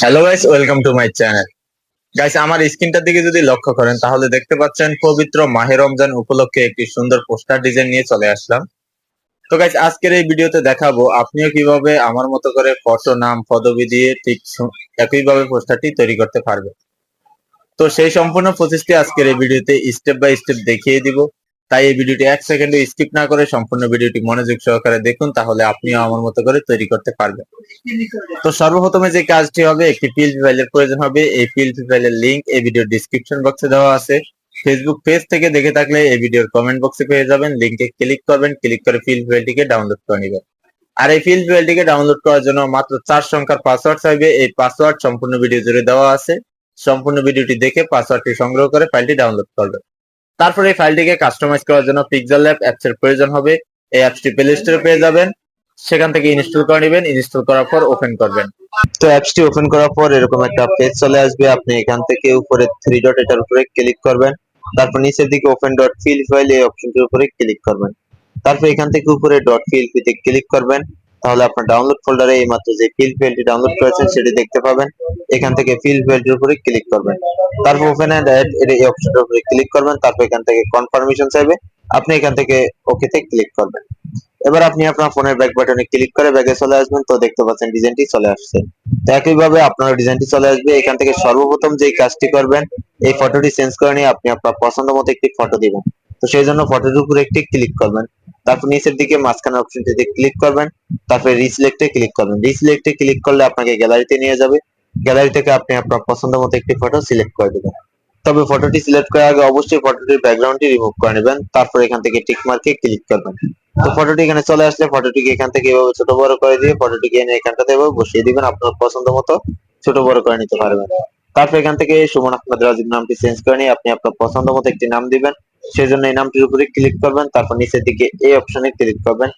Hello guys welcome to my channel guys আমার স্ক্রিনটার দিকে যদি লক্ষ্য করেন, তাহলে দেখতে পাচ্ছেন পবিত্র মাহে রমজান উপলক্ষে একটি সুন্দর পোস্টার ডিজাইন নিয়ে চলে আসলাম। তো গাইস আজকের এই ভিডিওতে দেখাবো আপনিও কীভাবে আমার মতো করে ফটো, নাম, পদবি দিয়ে ঠিক একইভাবে পোস্টারটি তৈরি করতে পারবেন। তো সেই সম্পূর্ণ প্রসেসটি আজকের এই ভিডিওতে স্টেপ বাই স্টেপ দেখিয়ে দিব। তাই এই ভিডিওটি এক সেকেন্ডে স্কিপ না করে সম্পূর্ণ ভিডিওটি মনোযোগ সহকারে দেখুন, তাহলে আপনিও আমার মতো করে তৈরি করতে পারবেন। তো সর্বপ্রথমে যে কাজটি হবে, একটি পিএলপি ফাইলের প্রয়োজন হবে। এই পিএলপি ফাইলের লিংক এই ভিডিওর ডিসক্রিপশন বক্সে দেওয়া আছে। ফেসবুক পেজ থেকে দেখে থাকলে এই ভিডিওর কমেন্ট বক্সে পেয়ে যাবেন। লিংকে ক্লিক করবেন ক্লিক করে পিএলপি ফাইলটিকে ডাউনলোড করে নেবেন। আর এই পিএলপি ফাইলটিকে ডাউনলোড করার জন্য মাত্র চার সংখ্যার পাসওয়ার্ড চাইবে। এই পাসওয়ার্ড সম্পূর্ণ ভিডিও জুড়ে দেওয়া আছে। সম্পূর্ণ ভিডিওটি দেখে পাসওয়ার্ডটি সংগ্রহ করে ফাইলটি ডাউনলোড করবেন। তারপরে এই ফাইলটিকে কাস্টমাইজ করার জন্য পিক্সেল ল্যাব অ্যাপস এর প্রয়োজন হবে। এই অ্যাপসটি প্লে স্টোরে পেয়ে যাবেন। সেখান থেকে ইনস্টল করে নেবেন। ইনস্টল করার পর ওপেন করবেন। তো অ্যাপসটি ওপেন করার পর এরকম একটা পেজ চলে আসবে। আপনি এখান থেকে উপরে থ্রি ডট এটার উপরে ক্লিক করবেন। তারপর নিচের দিকে ওপেন ডট ফিল ফাইল এই অপশনটির উপরে ক্লিক করবেন। তারপর এখান থেকে উপরে ডট ফিল তে ক্লিক করবেন। তাহলে আপনার ডাউনলোড ফোল্ডারে এই মাত্র যে ফিল ফাইলটি ডাউনলোড করেছেন সেটি দেখতে পাবেন। এখান থেকে ফিল ফাইলটির উপরে ক্লিক করবেন। তারপর এর এই অপশনটার উপরে ক্লিক করবেন, তারপর এখান থেকে কনফার্মেশন চাইবে, আপনি এখান থেকে ওকে তে ক্লিক করবেন। এবার আপনি আপনার ফোনের ব্যাক বাটনে ক্লিক করে ব্যাগে চলে আসবেন, তো দেখতে পাচ্ছেন ডিজাইনটি চলে আসছে। তো একইভাবে আপনার ডিজাইনটি চলে আসবে, এখান থেকে সর্বপ্রথম যে কাজটি করবেন, এই ফটোটি চেঞ্জ করে নিয়ে আপনি আপনার পছন্দ মতো একটি ফটো দিবেন। তো সেই জন্য ফটোর উপরে একটি ক্লিক করবেন। তারপর নিচের দিকে মাঝখানে অপশনটিতে ক্লিক করবেন, তারপরে রিসিলেক্টে ক্লিক করবেন। রিসিলেক্টে ক্লিক করলে আপনাকে গ্যালারিতে নিয়ে যাবে। গ্যালারি থেকে আপনি আপনার পছন্দ মতো একটি ফটো সিলেক্ট করে দেবেন। তবে ফটোটি সিলেক্ট করার আগে অবশ্যই ফটোটির ব্যাকগ্রাউন্ডটি রিমুভ করে নেবেন, তারপর এখান থেকে টিক মার্কে ক্লিক করবেন। তো ফটোটি এখানে চলে আসলে ফটোটিকে এখান থেকে এভাবে ছোট বড় করে দিয়ে ফটোটিকে এনে এখানটাতে এভাবে বসিয়ে দিবেন, আপনার পছন্দ মতো ছোট বড় করে নিতে পারবেন। তারপর এখান থেকে সুমন আহমেদ রাজীব নামটি চেঞ্জ করে নিয়ে আপনি আপনার পছন্দ মতো একটি নাম দিবেন। সেই জন্য এই নামটির উপরে ক্লিক করবেন, তারপর নিচের দিকে এই অপশনে ক্লিক করবেন।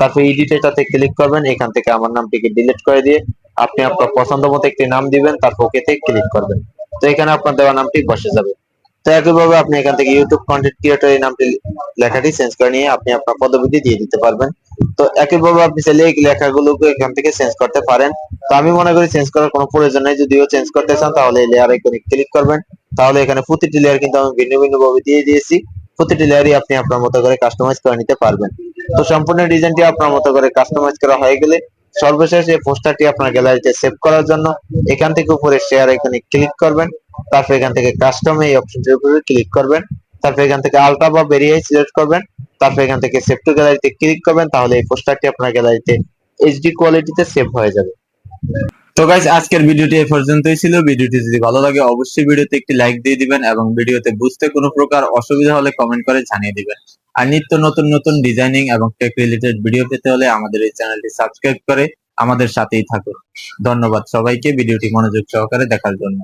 তারপর এডিট এটাতে ক্লিক করবেন, এখান থেকে আমার নামটিকে ডিলিট করে দিয়ে আপনি আপনার পছন্দ মতো একটি নাম দিবেন, তারপর ওকেতে ক্লিক করবেন। তো এখানে আপনার দেওয়া নামটি বসে যাবে। তো একইভাবে আপনি এখান থেকে ইউটিউব কন্টেন্ট ক্রিয়েটর এই নামটি লেখাটি চেঞ্জ করে নিয়ে আপনি আপনার পদবিটি দিয়ে দিতে পারবেন। তো একইভাবে আপনি চাইলে এই লেখাগুলোকে এখান থেকে চেঞ্জ করতে পারেন। তো আমি মনে করি চেঞ্জ করার কোনো প্রয়োজন নেই। যদিও চেঞ্জ করতে চান, তাহলে এই লেয়ার আইকনে ক্লিক করবেন। তাহলে এখানে প্রতিটি লেয়ার কিন্তু আমি ভিন্ন ভিন্ন ভাবে দিয়ে দিয়েছি। প্রতিটি লেয়ারই আপনি আপনার মতো করে কাস্টমাইজ করে নিতে পারবেন। তো সম্পূর্ণ ডিজাইনটি আপনার মতো করে কাস্টমাইজ করা হয়ে গেলে সর্বশেষ এই পোস্টারটি আপনার গ্যালারিতে সেভ করার জন্য এখান থেকে উপরে শেয়ার আইকনে ক্লিক করবেন। তারপর এখান থেকে কাস্টম এই অপশনটির উপরে ক্লিক করবেন। তারপর এখান থেকে আলট্রা বা বেরিয়ে সিলেক্ট করবেন। তারপর এখান থেকে সেভ টু গ্যালারিতে ক্লিক করবেন। তাহলে এই পোস্টারটি আপনার গ্যালারিতে এইচডি কোয়ালিটিতে সেভ হয়ে যাবে। তো গাইস আজকের ভিডিওটি এ পর্যন্তই ছিল। ভিডিওটি যদি ভালো লাগে, অবশ্যই ভিডিওতে একটি লাইক দিয়ে দিবেন এবং ভিডিওতে বুঝতে কোনো প্রকার অসুবিধা হলে কমেন্ট করে জানিয়ে দিবেন। আর নিত্য নতুন নতুন ডিজাইনিং এবং টেক রিলেটেড ভিডিও পেতে হলে আমাদের এই চ্যানেলটি সাবস্ক্রাইব করে আমাদের সাথেই থাকুন। ধন্যবাদ সবাইকে। ভিডিওটি মনোযোগ সহকারে দেখার জন্য।